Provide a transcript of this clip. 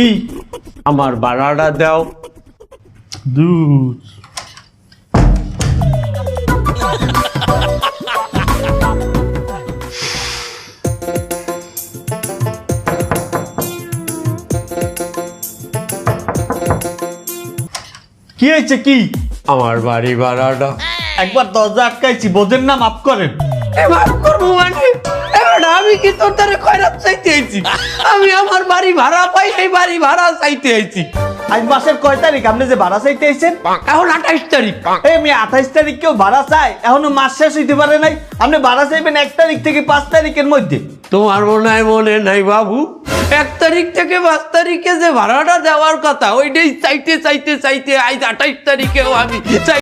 কি? আমার ভাড়াটা দাও। দুধ। কি হয়েছে কি? আমার বাড়ি ভাড়াটা একবার দরজা আটকাইছি বোঝেন না মাফ করেন। মাফ করব মানে? কি তোর দ্বারা খয়রাত চাইতে আইছি? আমি আমার বাড়ি ভাড়া পাই এই বাড়ি ভাড়া চাইতে আইছি। আজ মাসের কয় তারিখ? আপনি যে ভাড়া চাইতে আইছেন? এখন আঠাইশ তারিখ। এই আমি আঠাইশ তারিখ কেউ ভাড়া চাই এখনও মাস শেষ হইতে পারে নাই। আপনি ভাড়া চাইবেন এক তারিখ থেকে পাঁচ তারিখের মধ্যে। তোমার মনে হয় মনে নাই বাবু? এক তারিখ থেকে পাঁচ তারিখে যে ভাড়াটা দেওয়ার কথা ওইটাই চাইতে চাইতে চাইতে আজ আঠাইশ তারিখেও আমি চাই